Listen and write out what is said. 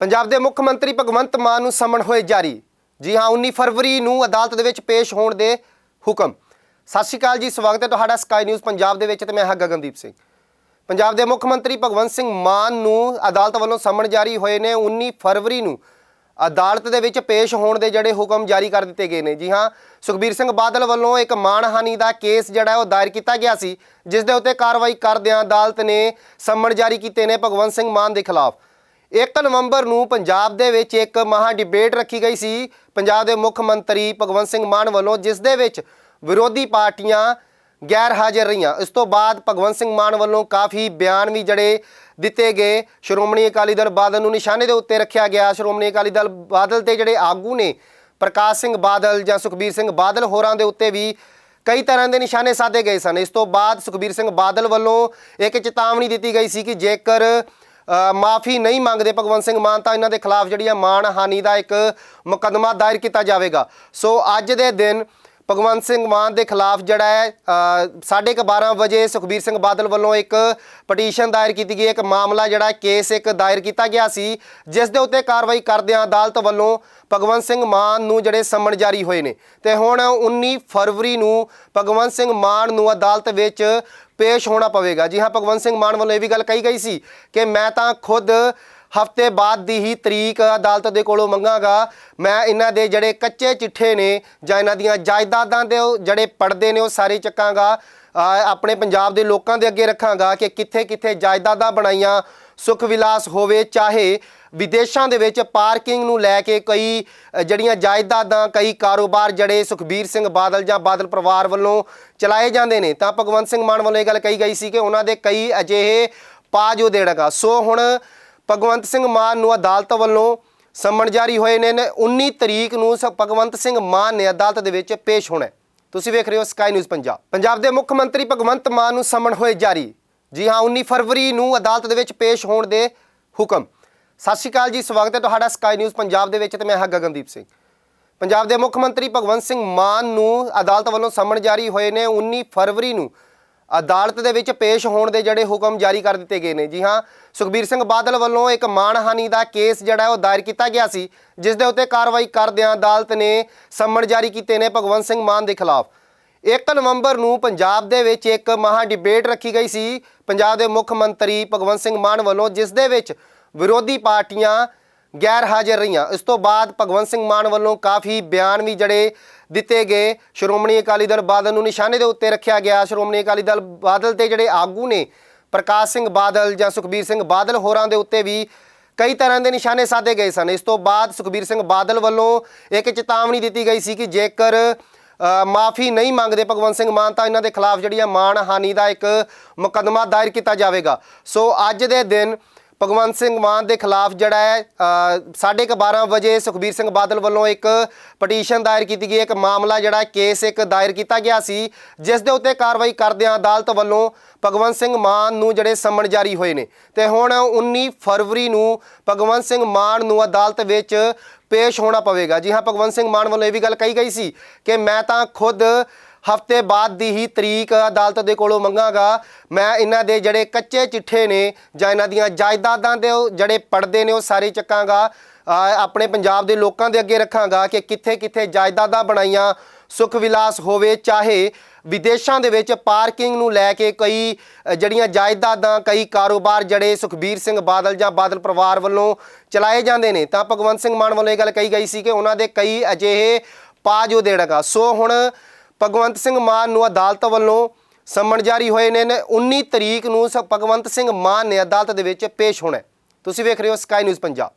ਪੰਜਾਬ ਦੇ ਮੁੱਖ ਮੰਤਰੀ ਭਗਵੰਤ ਮਾਨ ਨੂੰ ਸਮਨ ਹੋਏ ਜਾਰੀ। ਜੀ ਹਾਂ 19 ਫਰਵਰੀ ਨੂੰ ਅਦਾਲਤ ਦੇ ਵਿੱਚ ਪੇਸ਼ ਹੋਣ ਦੇ ਹੁਕਮ। ਸਤਿ ਸ਼੍ਰੀ ਅਕਾਲ ਜੀ, ਸਵਾਗਤ ਹੈ ਤੁਹਾਡਾ ਸਕਾਈ ਨਿਊਜ਼ ਪੰਜਾਬ ਦੇ ਵਿੱਚ ਤੇ ਮੈਂ ਹਾਂ ਗਗਨਦੀਪ ਸਿੰਘ। ਪੰਜਾਬ ਦੇ ਮੁੱਖ ਮੰਤਰੀ ਭਗਵੰਤ ਸਿੰਘ ਮਾਨ ਨੂੰ ਅਦਾਲਤ ਵੱਲੋਂ ਸਮਨ ਜਾਰੀ ਹੋਏ ਨੇ। 19 ਫਰਵਰੀ ਨੂੰ ਅਦਾਲਤ ਦੇ ਵਿੱਚ ਪੇਸ਼ ਹੋਣ ਦੇ ਜਿਹੜੇ ਹੁਕਮ ਜਾਰੀ ਕਰ ਦਿੱਤੇ ਗਏ ਨੇ। ਜੀ ਹਾਂ, ਸੁਖਬੀਰ ਸਿੰਘ ਬਾਦਲ ਵੱਲੋਂ ਇੱਕ ਮਾਣਹਾਨੀ ਦਾ ਕੇਸ ਜਿਹੜਾ ਉਹ ਦਾਇਰ ਕੀਤਾ ਗਿਆ ਸੀ, ਜਿਸ ਦੇ ਉੱਤੇ ਕਾਰਵਾਈ ਕਰਦਿਆਂ ਅਦਾਲਤ ਨੇ ਸਮਨ ਜਾਰੀ ਕੀਤੇ ਨੇ ਭਗਵੰਤ ਸਿੰਘ ਮਾਨ ਦੇ ਖਿਲਾਫ। 1 ਨਵੰਬਰ ਨੂੰ ਪੰਜਾਬ ਦੇ ਵਿੱਚ ਇੱਕ ਮਹਾ ਡਿਬੇਟ ਰੱਖੀ ਗਈ ਸੀ। ਪੰਜਾਬ ਦੇ ਮੁੱਖ ਮੰਤਰੀ ਭਗਵੰਤ ਸਿੰਘ ਮਾਨ ਵੱਲੋਂ ਜਿਸ ਦੇ ਵਿੱਚ ਵਿਰੋਧੀ ਪਾਰਟੀਆਂ ਗੈਰ ਹਾਜ਼ਰ ਰਹੀਆਂ। ਇਸ ਤੋਂ ਬਾਅਦ ਭਗਵੰਤ ਸਿੰਘ ਮਾਨ ਵੱਲੋਂ ਕਾਫੀ ਬਿਆਨ ਵੀ ਜਿਹੜੇ ਦਿੱਤੇ ਗਏ। ਸ਼੍ਰੋਮਣੀ ਅਕਾਲੀ ਦਲ ਬਾਦਲ ਨੂੰ ਨਿਸ਼ਾਨੇ ਦੇ ਉੱਤੇ ਰੱਖਿਆ ਗਿਆ। ਸ਼੍ਰੋਮਣੀ ਅਕਾਲੀ ਦਲ ਬਾਦਲ ਤੇ ਜਿਹੜੇ ਆਗੂ ਨੇ, ਪ੍ਰਕਾਸ਼ ਸਿੰਘ ਬਾਦਲ ਜਾਂ ਸੁਖਬੀਰ ਸਿੰਘ ਬਾਦਲ, ਹੋਰਾਂ ਦੇ ਉੱਤੇ ਵੀ ਕਈ ਤਰ੍ਹਾਂ ਦੇ ਨਿਸ਼ਾਨੇ ਸਾਧੇ ਗਏ ਸਨ। ਇਸ ਤੋਂ ਬਾਅਦ ਸੁਖਬੀਰ ਸਿੰਘ ਬਾਦਲ ਵੱਲੋਂ ਇੱਕ ਚੇਤਾਵਨੀ ਦਿੱਤੀ ਗਈ ਸੀ ਕਿ ਜੇਕਰ ਮਾਫੀ ਨਹੀਂ ਮੰਗਦੇ ਭਗਵੰਤ ਸਿੰਘ ਮਾਨ ਤਾਂ ਇਹਨਾਂ ਦੇ ਖਿਲਾਫ ਜਿਹੜੀ ਆ ਮਾਣਹਾਨੀ ਦਾ ਇੱਕ ਮੁਕੱਦਮਾ ਦਾਇਰ ਕੀਤਾ ਜਾਵੇਗਾ। ਸੋ ਅੱਜ ਦੇ ਦਿਨ ਭਗਵੰਤ ਸਿੰਘ ਮਾਨ ਦੇ ਖਿਲਾਫ ਜਿਹੜਾ ਹੈ ਅ, ਸਾਢੇ ਕੁ 12 ਵਜੇ ਸੁਖਬੀਰ ਸਿੰਘ ਬਾਦਲ ਵੱਲੋਂ ਇੱਕ ਪਟੀਸ਼ਨ ਦਾਇਰ ਕੀਤੀ ਗਈ। ਇੱਕ ਮਾਮਲਾ ਜਿਹੜਾ ਕੇਸ ਇੱਕ ਦਾਇਰ ਕੀਤਾ ਗਿਆ ਸੀ ਜਿਸ ਦੇ ਉੱਤੇ ਕਾਰਵਾਈ ਕਰਦਿਆਂ ਅਦਾਲਤ ਵੱਲੋਂ ਭਗਵੰਤ ਸਿੰਘ ਮਾਨ ਨੂੰ ਜਿਹੜੇ ਸੰਮਣ ਜਾਰੀ ਹੋਏ ਨੇ। ਤੇ ਹੁਣ 19 ਫਰਵਰੀ ਨੂੰ ਭਗਵੰਤ ਸਿੰਘ ਮਾਨ ਨੂੰ ਅਦਾਲਤ ਵਿੱਚ ਪੇਸ਼ ਹੋਣਾ ਪਵੇਗਾ। ਜੀ ਹਾਂ, ਭਗਵੰਤ ਸਿੰਘ ਮਾਨ ਵੱਲੋਂ ਇਹ ਵੀ ਗੱਲ ਕਹੀ ਗਈ ਸੀ ਕਿ ਮੈਂ ਤਾਂ ਖੁਦ ਹਫ਼ਤੇ ਬਾਅਦ ਦੀ ਹੀ ਤਰੀਕ ਅਦਾਲਤ ਦੇ ਕੋਲੋਂ ਮੰਗਾਗਾ। ਮੈਂ ਇਹਨਾਂ ਦੇ ਜਿਹੜੇ ਕੱਚੇ ਚਿੱਠੇ ਨੇ ਜਾਂ ਇਹਨਾਂ ਦੀਆਂ ਜਾਇਦਾਦਾਂ ਦੇ ਉਹ ਜਿਹੜੇ ਪੜਦੇ ਨੇ ਉਹ ਸਾਰੇ ਚੱਕਾਂਗਾ। ਆਪਣੇ ਪੰਜਾਬ ਦੇ ਲੋਕਾਂ ਦੇ ਅੱਗੇ ਰੱਖਾਂਗਾ ਕਿ ਕਿੱਥੇ ਕਿੱਥੇ ਜਾਇਦਾਦਾਂ ਬਣਾਈਆਂ। ਸੁਖ ਵਿਲਾਸ ਹੋਵੇ, ਚਾਹੇ ਵਿਦੇਸ਼ਾਂ ਦੇ ਵਿੱਚ ਪਾਰਕਿੰਗ ਨੂੰ ਲੈ ਕੇ ਕਈ ਜਿਹੜੀਆਂ ਜਾਇਦਾਦਾਂ, ਕਈ ਕਾਰੋਬਾਰ ਜਿਹੜੇ ਸੁਖਬੀਰ ਸਿੰਘ ਬਾਦਲ ਜਾਂ ਬਾਦਲ ਪਰਿਵਾਰ ਵੱਲੋਂ ਚਲਾਏ ਜਾਂਦੇ ਨੇ, ਤਾਂ ਭਗਵੰਤ ਸਿੰਘ ਮਾਨ ਵੱਲੋਂ ਇਹ ਗੱਲ ਕਹੀ ਗਈ ਸੀ ਕਿ ਉਹਨਾਂ ਦੇ ਕਈ ਅਜਿਹੇ ਪਾ ਜੋ ਦੇਣਗਾ ਸੋ ਹੁਣ ਭਗਵੰਤ ਸਿੰਘ ਮਾਨ ਨੂੰ ਅਦਾਲਤ ਵੱਲੋਂ ਸੰਮਣ ਜਾਰੀ ਹੋਏ ਨੇ ਨੇ 19 ਤਰੀਕ ਨੂੰ ਸ- ਭਗਵੰਤ ਸਿੰਘ ਮਾਨ ਨੇ ਅਦਾਲਤ ਦੇ ਵਿੱਚ ਪੇਸ਼ ਹੋਣਾ ਤੁਸੀਂ ਵੇਖ ਰਹੇ ਹੋ ਸਕਾਈ ਨਿਊਜ਼ ਪੰਜਾਬ। ਪੰਜਾਬ ਦੇ ਮੁੱਖ ਮੰਤਰੀ ਭਗਵੰਤ ਮਾਨ ਨੂੰ ਸੰਮਣ ਹੋਏ ਜਾਰੀ। ਜੀ ਹਾਂ 19 ਫਰਵਰੀ ਨੂੰ ਅਦਾਲਤ ਦੇ ਵਿੱਚ ਪੇਸ਼ ਹੋਣ ਦੇ ਹੁਕਮ। ਸਤਿ ਸ਼੍ਰੀ ਅਕਾਲ ਜੀ, ਸਵਾਗਤ ਹੈ ਤੁਹਾਡਾ ਸਕਾਈ ਨਿਊਜ਼ ਪੰਜਾਬ ਦੇ ਵਿੱਚ ਤੇ ਮੈਂ ਹਾਂ ਗਗਨਦੀਪ ਸਿੰਘ। ਪੰਜਾਬ ਦੇ ਮੁੱਖ ਮੰਤਰੀ ਭਗਵੰਤ ਸਿੰਘ ਮਾਨ ਨੂੰ ਅਦਾਲਤ ਵੱਲੋਂ ਸੰਮਣ ਜਾਰੀ ਹੋਏ ਨੇ 19 ਫਰਵਰੀ ਨੂੰ। ਅਦਾਲਤ ਦੇ ਵਿੱਚ ਪੇਸ਼ ਹੋਣ ਦੇ ਜਿਹੜੇ ਹੁਕਮ ਜਾਰੀ ਕਰ ਦਿੱਤੇ ਗਏ ਨੇ। ਜੀ ਹਾਂ, ਸੁਖਬੀਰ ਸਿੰਘ ਬਾਦਲ ਵੱਲੋਂ ਇੱਕ ਮਾਣਹਾਨੀ ਦਾ ਕੇਸ ਜਿਹੜਾ ਉਹ ਦਾਇਰ ਕੀਤਾ ਗਿਆ ਸੀ, ਜਿਸ ਦੇ ਉੱਤੇ ਕਾਰਵਾਈ ਕਰਦਿਆਂ ਅਦਾਲਤ ਨੇ ਸੰਮਣ ਜਾਰੀ ਕੀਤੇ ਨੇ ਭਗਵੰਤ ਸਿੰਘ ਮਾਨ ਦੇ ਖਿਲਾਫ। 1 ਨਵੰਬਰ ਨੂੰ ਪੰਜਾਬ ਦੇ ਵਿੱਚ ਇੱਕ ਮਹਾ ਡਿਬੇਟ ਰੱਖੀ ਗਈ ਸੀ। ਪੰਜਾਬ ਦੇ ਮੁੱਖ ਮੰਤਰੀ ਭਗਵੰਤ ਸਿੰਘ ਮਾਨ ਵੱਲੋਂ ਜਿਸ ਦੇ ਵਿੱਚ ਵਿਰੋਧੀ ਪਾਰਟੀਆਂ ਗੈਰ ਹਾਜ਼ਰ ਰਹੀਆਂ। ਇਸ ਤੋਂ ਬਾਅਦ ਭਗਵੰਤ ਸਿੰਘ ਮਾਨ ਵੱਲੋਂ ਕਾਫੀ ਬਿਆਨ ਵੀ ਜਿਹੜੇ ਦਿੱਤੇ ਗਏ। ਸ਼੍ਰੋਮਣੀ ਅਕਾਲੀ ਦਲ ਬਾਦਲ ਨੂੰ ਨਿਸ਼ਾਨੇ ਦੇ ਉੱਤੇ ਰੱਖਿਆ ਗਿਆ। ਸ਼੍ਰੋਮਣੀ ਅਕਾਲੀ ਦਲ ਬਾਦਲ ਤੇ ਜਿਹੜੇ ਆਗੂ ਨੇ, ਪ੍ਰਕਾਸ਼ ਸਿੰਘ ਬਾਦਲ ਜਾਂ ਸੁਖਬੀਰ ਸਿੰਘ ਬਾਦਲ, ਹੋਰਾਂ ਦੇ ਉੱਤੇ ਵੀ ਕਈ ਤਰ੍ਹਾਂ ਦੇ ਨਿਸ਼ਾਨੇ ਸਾਧੇ ਗਏ ਸਨ। ਇਸ ਤੋਂ ਬਾਅਦ ਸੁਖਬੀਰ ਸਿੰਘ ਬਾਦਲ ਵੱਲੋਂ ਇੱਕ ਚੇਤਾਵਨੀ ਦਿੱਤੀ ਗਈ ਸੀ ਕਿ ਜੇਕਰ ਮਾਫੀ ਨਹੀਂ ਮੰਗਦੇ ਭਗਵੰਤ ਸਿੰਘ ਮਾਨ ਤਾਂ ਇਹਨਾਂ ਦੇ ਖਿਲਾਫ ਜਿਹੜੀ ਆ ਮਾਣਹਾਨੀ ਦਾ ਇੱਕ ਮੁਕੱਦਮਾ ਦਾਇਰ ਕੀਤਾ ਜਾਵੇਗਾ। ਸੋ ਅੱਜ ਦੇ ਦਿਨ ਭਗਵੰਤ ਸਿੰਘ ਮਾਨ ਦੇ ਖਿਲਾਫ ਜਿਹੜਾ ਹੈ ਅ, ਸਾਢੇ ਕੁ 12 ਵਜੇ ਸੁਖਬੀਰ ਸਿੰਘ ਬਾਦਲ ਵੱਲੋਂ ਇੱਕ ਪਟੀਸ਼ਨ ਦਾਇਰ ਕੀਤੀ ਗਈ। ਇੱਕ ਮਾਮਲਾ ਜਿਹੜਾ ਕੇਸ ਇੱਕ ਦਾਇਰ ਕੀਤਾ ਗਿਆ ਸੀ ਜਿਸ ਦੇ ਉੱਤੇ ਕਾਰਵਾਈ ਕਰਦਿਆਂ ਅਦਾਲਤ ਵੱਲੋਂ ਭਗਵੰਤ ਸਿੰਘ ਮਾਨ ਨੂੰ ਜਿਹੜੇ ਸੰਮਣ ਜਾਰੀ ਹੋਏ ਨੇ। ਤੇ ਹੁਣ 19 ਫਰਵਰੀ ਨੂੰ ਭਗਵੰਤ ਸਿੰਘ ਮਾਨ ਨੂੰ ਅਦਾਲਤ ਵਿੱਚ ਪੇਸ਼ ਹੋਣਾ ਪਵੇਗਾ। ਜੀ ਹਾਂ, ਭਗਵੰਤ ਸਿੰਘ ਮਾਨ ਵੱਲੋਂ ਇਹ ਵੀ ਗੱਲ ਕਹੀ ਗਈ ਸੀ ਕਿ ਮੈਂ ਤਾਂ ਖੁਦ ਹਫ਼ਤੇ ਬਾਅਦ ਦੀ ਹੀ ਤਰੀਕ ਅਦਾਲਤ ਦੇ ਕੋਲੋਂ ਮੰਗਾਗਾ। ਮੈਂ ਇਹਨਾਂ ਦੇ ਜਿਹੜੇ ਕੱਚੇ ਚਿੱਠੇ ਨੇ ਜਾਂ ਇਹਨਾਂ ਦੀਆਂ ਜਾਇਦਾਦਾਂ ਦੇ ਉਹ ਜਿਹੜੇ ਪੜਦੇ ਨੇ ਉਹ ਸਾਰੇ ਚੱਕਾਂਗਾ। ਆਪਣੇ ਪੰਜਾਬ ਦੇ ਲੋਕਾਂ ਦੇ ਅੱਗੇ ਰੱਖਾਂਗਾ ਕਿ ਕਿੱਥੇ ਕਿੱਥੇ ਜਾਇਦਾਦਾਂ ਬਣਾਈਆਂ। ਸੁਖ ਵਿਲਾਸ ਹੋਵੇ, ਚਾਹੇ ਵਿਦੇਸ਼ਾਂ ਦੇ ਵਿੱਚ ਪਾਰਕਿੰਗ ਨੂੰ ਲੈ ਕੇ ਕਈ ਜਿਹੜੀਆਂ ਜਾਇਦਾਦਾਂ, ਕਈ ਕਾਰੋਬਾਰ ਜਿਹੜੇ ਸੁਖਬੀਰ ਸਿੰਘ ਬਾਦਲ ਜਾਂ ਬਾਦਲ ਪਰਿਵਾਰ ਵੱਲੋਂ ਚਲਾਏ ਜਾਂਦੇ ਨੇ, ਤਾਂ ਭਗਵੰਤ ਸਿੰਘ ਮਾਨ ਵੱਲੋਂ ਇਹ ਗੱਲ ਕਹੀ ਗਈ ਸੀ ਕਿ ਉਹਨਾਂ ਦੇ ਕਈ ਅਜਿਹੇ ਪਾ ਜੋ ਦੇਣਗਾ ਸੋ ਹੁਣ ਭਗਵੰਤ ਸਿੰਘ ਮਾਨ ਨੂੰ ਅਦਾਲਤ ਵੱਲੋਂ ਸੰਮਣ ਜਾਰੀ ਹੋਏ ਨੇ ਨੇ 19 ਤਰੀਕ ਨੂੰ ਸ- ਭਗਵੰਤ ਸਿੰਘ ਮਾਨ ਨੇ ਅਦਾਲਤ ਦੇ ਵਿੱਚ ਪੇਸ਼ ਹੋਣਾ ਤੁਸੀਂ ਵੇਖ ਰਹੇ ਹੋ ਸਕਾਈ ਨਿਊਜ਼ ਪੰਜਾਬ।